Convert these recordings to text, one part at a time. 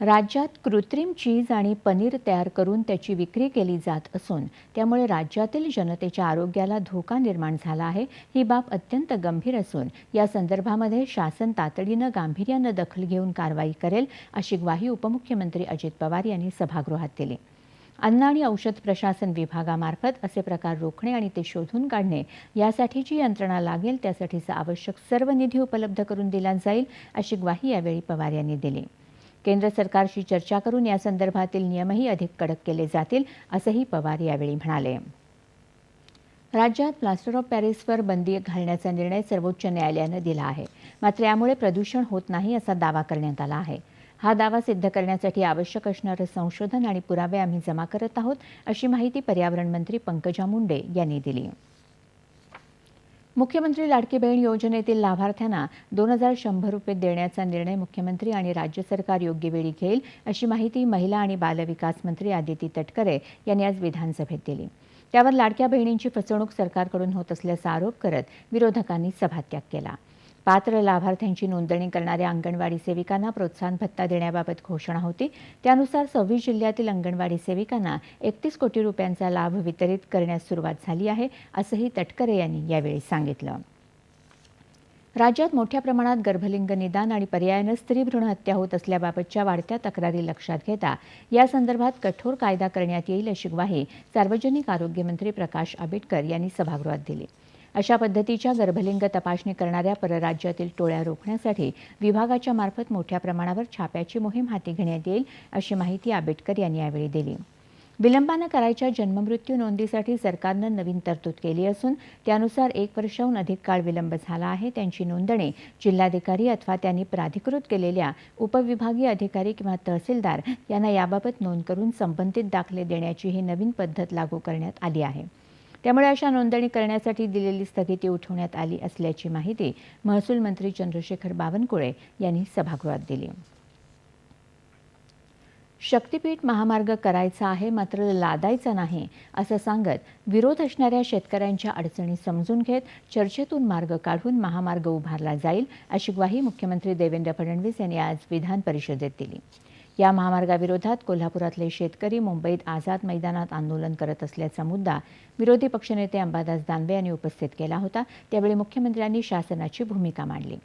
राज्यात कृत्रिम चीज आणि पनीर तयार करून त्याची विक्री केली जात असून त्यामुळे राज्यातील जनतेच्या आरोग्याला धोका निर्माण झाला आहे ही बाब अत्यंत गंभीर असून या संदर्भामध्ये शासन तातडीनं गांभीर्यानं दखल घेऊन कारवाई करेल अशी ग्वाही उपमुख्यमंत्री अजित पवार यांनी सभागृहात दिली. अन्न आणि औषध प्रशासन विभागामार्फत असे प्रकार रोखणे आणि ते शोधून काढणे यासाठी जी यंत्रणा लागेल त्यासाठीचा आवश्यक सर्व निधी उपलब्ध करून दिला जाईल अशी ग्वाही यावेळी पवार यांनी दिली. केंद्र सरकारशी चर्चा करून या संदर्भातील नियमही अधिक कडक केले जातील असंही पवार यावेळी म्हणाले. राज्यात प्लास्टर ऑफ पॅरिसवर बंदी घालण्याचा निर्णय सर्वोच्च न्यायालयानं दिला आहे. मात्र यामुळे प्रदूषण होत नाही असा दावा करण्यात आला आहे. हा दावा सिद्ध करण्यासाठी आवश्यक असणारं संशोधन आणि पुरावे आम्ही जमा करत आहोत अशी माहिती पर्यावरण मंत्री पंकजा मुंडे यांनी दिली. मुख्यमंत्री लाडकी बहीण योजनेतील लाभार्थ्यांना दोन हजार शंभर रुपये देण्याचा निर्णय मुख्यमंत्री आणि राज्य सरकार योग्य वेळी घेईल अशी माहिती महिला आणि बालविकास मंत्री आदिती तटकरे यांनी आज विधानसभेत दिली. त्यावर लाडक्या बहिणींची फसवणूक सरकारकडून होत असल्याचा आरोप करत विरोधकांनी सभात्याग केला. पात्र लाभार्थ्यांची नोंदणी करणाऱ्या अंगणवाडी सेविकांना प्रोत्साहन भत्ता देण्याबाबत घोषणा होती. त्यानुसार सव्वीस जिल्ह्यातील अंगणवाडी सेविकांना एकतीस कोटी रुपयांचा लाभ वितरित करण्यास सुरुवात झाली आहे असंही तटकरे यांनी यावेळी सांगितलं. राज्यात मोठ्या प्रमाणात गर्भलिंग निदान आणि पर्यायानं स्त्री भ्रूण हत्या होत असल्याबाबतच्या वाढत्या तक्रारी लक्षात घेता या संदर्भात कठोर कायदा करण्यात येईल अशी ग्वाही सार्वजनिक आरोग्यमंत्री प्रकाश आंबेडकर यांनी सभागृहात दिली. अशा पद्धतीच्या गर्भलिंग तपासणी करणाऱ्या परराज्यातील टोळ्या रोखण्यासाठी विभागाच्या मार्फत मोठ्या प्रमाणावर छाप्याची मोहीम हाती घेण्यात येईल अशी माहिती आंबेडकर यांनी यावेळी दिली. विलंबानं करायच्या जन्ममृत्यू नोंदीसाठी सरकारनं नवीन तरतूद केली असून त्यानुसार एक वर्षाहून अधिक काळ विलंब झाला आहे. त्यांची नोंदणी जिल्हाधिकारी अथवा त्यांनी प्राधिकृत केलेल्या उपविभागीय अधिकारी किंवा तहसीलदार यांना याबाबत नोंद करून संबंधित दाखले देण्याची ही नवीन पद्धत लागू करण्यात आली आहे. त्यामुळे अशा नोंदणी करण्यासाठी दिलेली स्थगिती उठवण्यात आली असल्याची माहिती महसूल मंत्री चंद्रशेखर बावनकुळे यांनी सभागृहात दिली. शक्तीपीठ महामार्ग करायचा आहे मात्र लादायचा नाही असं सांगत विरोध असणाऱ्या शेतकऱ्यांच्या अडचणी समजून घेत चर्चेतून मार्ग काढून महामार्ग उभारला जाईल अशी ग्वाही मुख्यमंत्री देवेंद्र फडणवीस यांनी आज विधान परिषदेत दिली. या महामार्गाविरोधात कोल्हापुरातले शेतकरी मुंबईत आझाद मैदानात आंदोलन करत असल्याचा मुद्दा विरोधी पक्षनेते अंबादास दानवे यांनी उपस्थित केला होता. त्यावेळी मुख्यमंत्र्यांनी शासनाची भूमिका मांडली.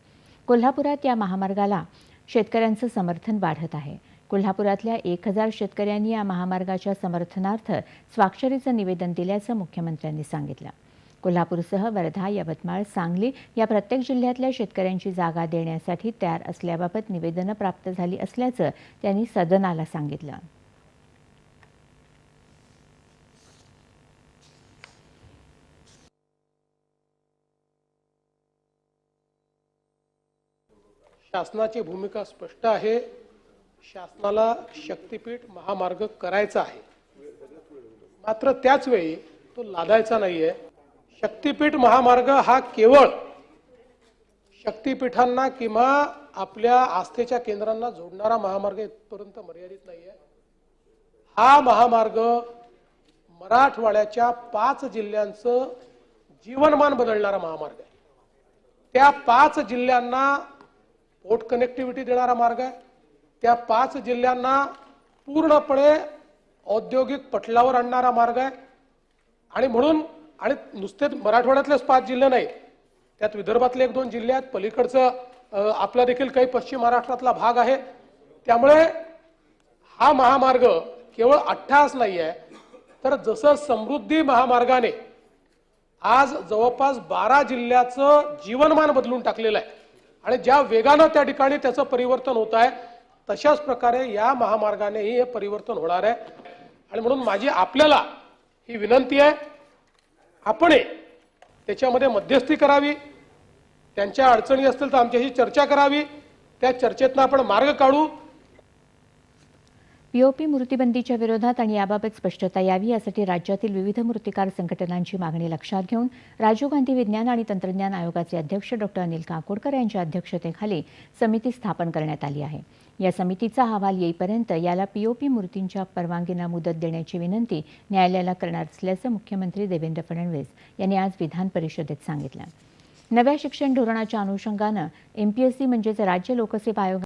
कोल्हापुरात या महामार्गाला शेतकऱ्यांचं समर्थन वाढत आहे. कोल्हापुरातल्या एक हजार शेतकऱ्यांनी या महामार्गाच्या समर्थनार्थ स्वाक्षरीचं निवेदन दिल्याचं मुख्यमंत्र्यांनी सांगितलं. कोल्हापूरसह वर्धा यवतमाळ सांगली या प्रत्येक जिल्ह्यातल्या शेतकऱ्यांची जागा देण्यासाठी तयार असल्याबाबत निवेदनं प्राप्त झाली असल्याचं त्यांनी सदनाला सांगितलं. शासनाची भूमिका स्पष्ट आहे. शासनाला शक्तीपीठ महामार्ग करायचा आहे. मात्र त्याच वेळी तो लादायचा नाहीये. शक्तीपीठ महामार्ग हा केवळ शक्तीपीठांना किंवा आपल्या आस्थेच्या केंद्रांना जोडणारा महामार्ग इथपर्यंत मर्यादित नाहीये. हा महामार्ग मराठवाड्याच्या पाच जिल्ह्यांचं जीवनमान बदलणारा महामार्ग आहे. त्या पाच जिल्ह्यांना पोर्ट कनेक्टिव्हिटी देणारा मार्ग आहे. त्या पाच जिल्ह्यांना पूर्णपणे औद्योगिक पटलावर आणणारा मार्ग आहे. आणि म्हणून आणि नुसतेच मराठवाड्यातलेच पाच जिल्हे नाहीत त्यात विदर्भातले एक दोन जिल्हे आहेत. पलीकडचं आपला देखील काही पश्चिम महाराष्ट्रातला भाग आहे. त्यामुळे हा महामार्ग केवळ अठ्ठास नाही आहे तर जसं समृद्धी महामार्गाने आज जवळपास बारा जिल्ह्याचं जीवनमान बदलून टाकलेलं आहे आणि ज्या वेगानं त्या ठिकाणी त्याचं परिवर्तन होत आहे तशाच प्रकारे या महामार्गानेही हे परिवर्तन होणार आहे. आणि म्हणून माझी आपल्याला ही विनंती आहे आपण त्याच्यामध्ये मध्यस्थी करावी. त्यांच्या अडचणी असतील तर आमच्याशी चर्चा करावी. त्या चर्चेतनं आपण मार्ग काढू. पीओपी मूर्तीबंदीच्या विरोधात आणि याबाबत स्पष्टता यावी यासाठी राज्यातील विविध मूर्तिकार संघटनांची मागणी लक्षात घेऊन राजीव गांधी विज्ञान आणि तंत्रज्ञान आयोगाचे अध्यक्ष डॉक्टर अनिल काकोडकर यांच्या अध्यक्षतेखाली समिती स्थापन करण्यात आली आहे. या समितीचा अहवाल येईपर्यंत याला पीओपी मूर्तींच्या परवानगींना मुदत देण्याची विनंती न्यायालयाला करणार असल्याचं मुख्यमंत्री देवेंद्र फडणवीस यांनी आज विधान परिषदेत सांगितलं. नव्या शिक्षण धोरणाच्या अनुषंगानं एमपीएससी म्हणजेच राज्य लोकसेवा आयोग